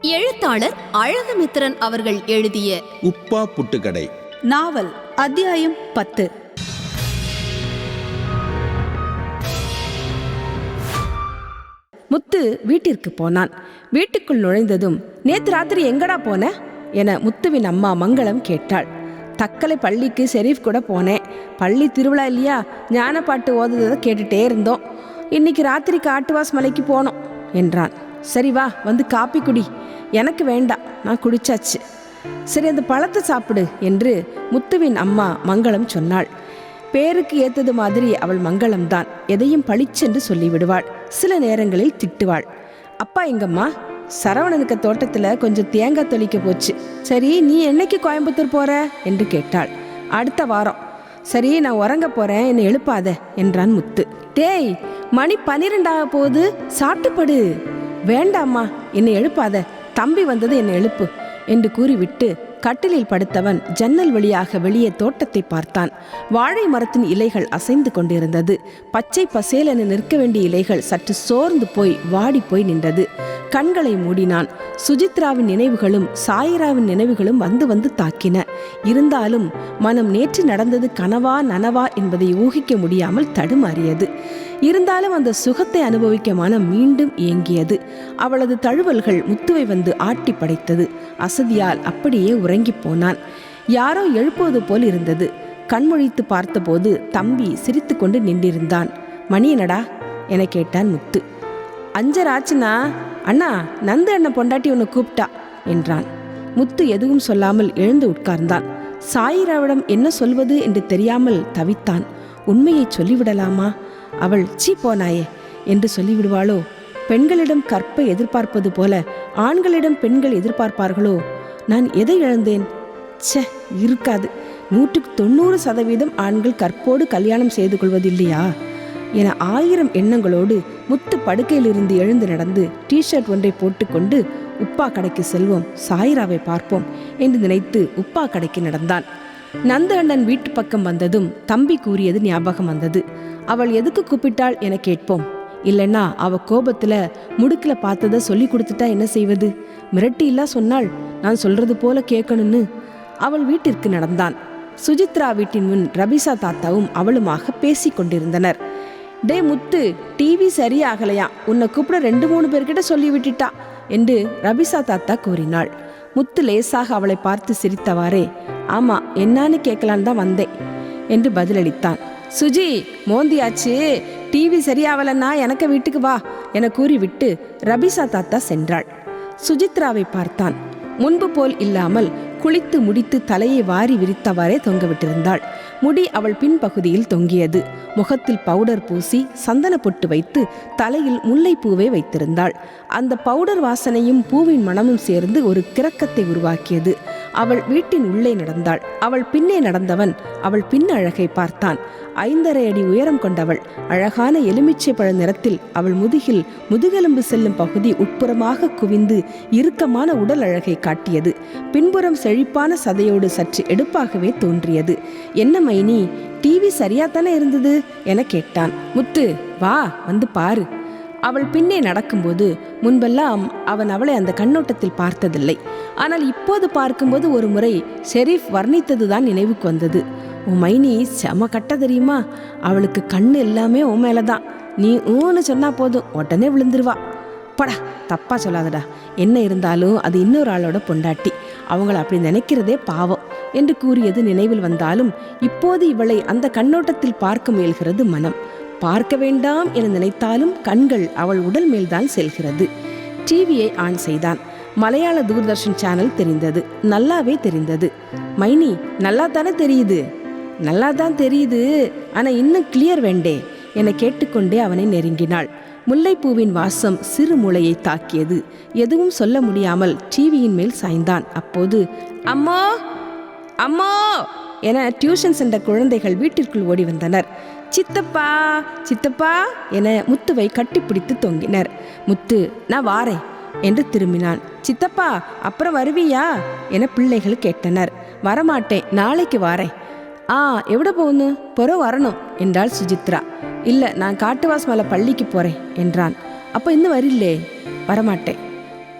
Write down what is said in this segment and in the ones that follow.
எழுத்தாளர் அழகுமித்திரன் அவர்கள் எழுதிய உப்பா புட்டுக்கடை. நாவல் அத்தியாயம் பத்து. முத்து வீட்டிற்கு போனான். வீட்டுக்குள் நுழைந்ததும் நேத்து ராத்திரி எங்கடா போன? என முத்துவின் அம்மா மங்களம் கேட்டாள். தக்கலை பள்ளிக்கு ஷெரீஃப் கூட போனேன். பள்ளி திருவிழா இல்லையா? ஞான பாட்டு ஓதுறதை கேட்டுட்டே இருந்தோம். இன்னைக்கு ராத்திரி காட்டுவாஸ் மலைக்கு போனோம் என்றான். சரி வா வந்து காப்பி குடி. எனக்கு வேண்டாம் நான் குடிச்சாச்சு. சரி அந்த பழத்தை சாப்பிடு என்று முத்துவின் அம்மா மங்களம் சொன்னாள். பேருக்கு ஏத்தது மாதிரி அவள் மங்களம்தான். எதையும் பளிச்சென்று சொல்லிவிடுவாள். சில நேரங்களில் திட்டுவாள். அப்பா எங்கம்மா? சரவணனுக்கு தோட்டத்தில் கொஞ்சம் தேங்காய் தொளிக்க போச்சு. சரி நீ என்னைக்கு கோயம்புத்தூர் போற? என்று கேட்டாள். அடுத்த வாரம். சரி நான் உறங்க போறேன் என்னை எழுப்பாத என்றான் முத்து. டேய் மணி பனிரெண்டாக போகுது. சாப்பிட்டுப்படு வேண்டாம்மா என்னை எழுப்பாத. தம்பி வந்தது என்னை எழுப்பு என்று கூறிவிட்டு கட்டிலில் படுத்தவன் ஜன்னல் வழியாக வெளியே தோட்டத்தை பார்த்தான். வாழை மரத்தின் இலைகள் அசைந்து கொண்டிருந்தது. பச்சை பசேலென நிற்க வேண்டிய இலைகள் சற்று சோர்ந்து போய் வாடி போய் நின்றது. கண்களை மூடினான். சுஜித்ராவின் நினைவுகளும் சாயிராவின் நினைவுகளும் வந்து வந்து தாக்கின. இருந்தாலும் மனம் நேற்று நடந்தது கனவா நனவா என்பதை ஊகிக்க முடியாமல் தடுமாறியது. இருந்தாலும் அந்த சுகத்தை அனுபவிக்க மனம் மீண்டும் ஏங்கியது அவளது தழுவல்கள் முத்துவை வந்து ஆட்டி படைத்தது. அசதியால் அப்படியே உறங்கிப் போனான். யாரோ எழுப்புவது போல் இருந்தது. கண்மொழித்து பார்த்தபோது தம்பி சிரித்துக்கொண்டு நின்றிருந்தான். மணி என்னடா? என கேட்டான் முத்து. அஞ்சராச்சுனா அண்ணா நந்து அண்ணன் பொண்டாட்டி உன்னை கூப்பிட்டா என்றான். முத்து எதுவும் சொல்லாமல் எழுந்து உட்கார்ந்தான். சாயிராவிடம் என்ன சொல்வது என்று தெரியாமல் தவித்தான். உண்மையை சொல்லிவிடலாமா? அவள் சீ போனாயே என்று சொல்லிவிடுவாளோ? பெண்களிடம் கற்பை எதிர்பார்ப்பது போல ஆண்களிடம் பெண்கள் எதிர்பார்ப்பார்களோ? நான் எதை இழந்தேன்? ச்சே இருக்காது. நூற்றுக்கு தொண்ணூறு சதவீதம் ஆண்கள் கற்போடு கல்யாணம் செய்து கொள்வதில்லையா? என ஆயிரம் எண்ணங்களோடு முத்து படுக்கையிலிருந்து எழுந்து நடந்து டிஷர்ட் ஒன்றை போட்டுக்கொண்டு உப்பா கடைக்கு செல்வோம் சாயிராவை பார்ப்போம் என்று நினைத்து உப்பா கடைக்கு நடந்தான். நந்த அண்ணன் வீட்டு பக்கம் வந்ததும் தம்பி கூறியது ஞாபகம் வந்தது. அவள் எதுக்கு கூப்பிட்டாள் என கேட்போம். இல்லைன்னா அவ கோபத்துல முடுக்கில் பார்த்ததை சொல்லி கொடுத்துட்டா என்ன செய்வது? மிரட்டி இல்லா சொன்னாள் நான் சொல்றது போல கேட்கணும்னு. அவள் வீட்டிற்கு நடந்தான். சுஜித்ரா வீட்டின் முன் ரபிசா தாத்தாவும் அவளுமாக பேசிக் கொண்டிருந்தனர் டே முத்து டிவி சரியாகலையா? உன்னை கூப்பிட ரெண்டு மூணு பேர்கிட்ட சொல்லி விட்டுட்டா? என்று ரபிசா தாத்தா கூறினாள். முத்து லேசாக அவளை பார்த்து சிரித்தவாறே ஆமா என்னான்னு கேட்கலான்னு தான் வந்தேன் என்று பதிலளித்தான். சுஜி மோந்தியாச்சு டிவி சரியாவலன்னா எனக்கு வீட்டுக்கு வா என கூறிவிட்டு ரபிசா தாத்தா சென்றாள். சுஜித்ராவை பார்த்தான். முன்பு போல் இல்லாமல் குளித்து முடித்து தலையை வாரி விரித்தவாறே தொங்கவிட்டிருந்தாள். முடி அவள் பின்பகுதியில் தொங்கியது. முகத்தில் பவுடர் பூசி சந்தன பொட்டு வைத்து தலையில் முல்லைப்பூவை வைத்திருந்தாள். அந்த பவுடர் வாசனையும் பூவின் மணமும் சேர்ந்து ஒரு கிறக்கத்தை உருவாக்கியது. அவள் வீட்டின் உள்ளே நடந்தாள். அவள் பின்னே நடந்தவன் அவள் பின் அழகை பார்த்தான். ஐந்தரை அடி உயரம் கொண்டவள் அழகான எலுமிச்சை பழ நிறத்தில் அவள் முதுகில் முதுகெலும்பு செல்லும் பகுதி உட்புறமாக குவிந்து இறுக்கமான உடல் அழகை காட்டியது. பின்புறம் செழிப்பான சதையோடு சற்று எடுப்பாகவே தோன்றியது. என்ன மைனி டிவி சரியாத்தானே இருந்தது? என கேட்டான். முத்து வா வந்து பாரு. அவள் பின்னே நடக்கும்போது முன்பெல்லாம் அவன் அவளை அந்த கண்ணோட்டத்தில் பார்த்ததில்லை. ஆனால் இப்போது பார்க்கும்போது ஒரு முறை ஷெரீஃப் வர்ணித்ததுதான் நினைவுக்கு வந்தது. உன் மைனி செம கட்ட தெரியுமா? அவளுக்கு கண்ணு எல்லாமே உன் மேலே தான் நீ ஊன்னு சொன்னால் போதும் உடனே விழுந்துருவா. படா தப்பாக சொல்லாதடா. என்ன இருந்தாலும் அது இன்னொரு ஆளோட பொண்டாட்டி. அவங்கள அப்படி நினைக்கிறதே பாவம் என்று கூறியது நினைவில் வந்தாலும் இப்போது இவளை அந்த கண்ணோட்டத்தில் பார்க்க முயல்கிறது மனம். பார்க்க வேண்டாம் என நினைத்தாலும் கண்கள் அவள் உடல் மேல்தான் செல்கிறது. டிவியை ஆன் செய்தான். மலையாள தூர்தர்ஷன் சேனல் தெரிந்தது. நல்லாவே தெரிந்தது. மைனி நல்லா தானே தெரியுது? நல்லா தான் தெரியுது. ஆனா இன்னும் கிளியர் வேண்டே என கேட்டுக்கொண்டே அவனை நெருங்கினாள். முல்லைப்பூவின் வாசம் சிறு மூளையை தாக்கியது. எதுவும் சொல்ல முடியாமல் டிவியின் மேல் சாய்ந்தான். அப்போது அம்மா! அம்மா! என டியூஷன் சென்ற குழந்தைகள் வீட்டிற்குள் ஓடி வந்தனர். சித்தப்பா சித்தப்பா என முத்துவை கட்டிப்பிடித்து தொங்கினர். முத்து நான் வாரேன் என்று திரும்பினான். சித்தப்பா அப்புறம் வருவியா? என பிள்ளைகள் கேட்டனர். வரமாட்டேன் நாளைக்கு வாரேன். ஆ எவ்வளோ போகணும் பொற வரணும் என்றாள் சுஜித்ரா. இல்லை நான் காட்டுவாஸ் மலை பள்ளிக்கு போகிறேன் என்றான். அப்போ இன்னும் வரில்லே? வரமாட்டேன்.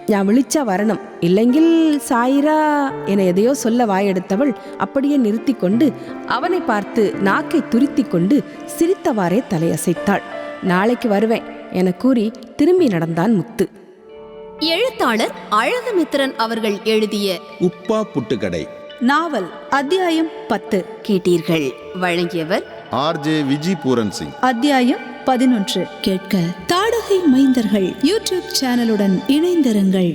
நான் விழிச்சா வரணும். இல்லைங்கில் சாயிரா என எதையோ சொல்ல வாயெடுத்தவள் அப்படியே நிறுத்தி கொண்டு அவனை பார்த்து நாக்கை துருத்தி கொண்டு சிரித்தவாறே தலையசைத்தாள். நாளைக்கு வருவேன் என கூறி திரும்பி நடந்தான் முத்து. எழுத்தாளர் அழகுமித்திரன் அவர்கள் எழுதிய உப்பா புட்டுக்கடை. நாவல் அத்தியாயம் பத்து. கேட்டீர்கள். வழங்கியவர் ஆர்ஜே விஜி பூரன் சிங். அத்தியாயம் பதினொன்று. கேட்க. நாகை மைந்தர்கள். யூடியூப் சேனலுடன் இணைந்திருங்கள்.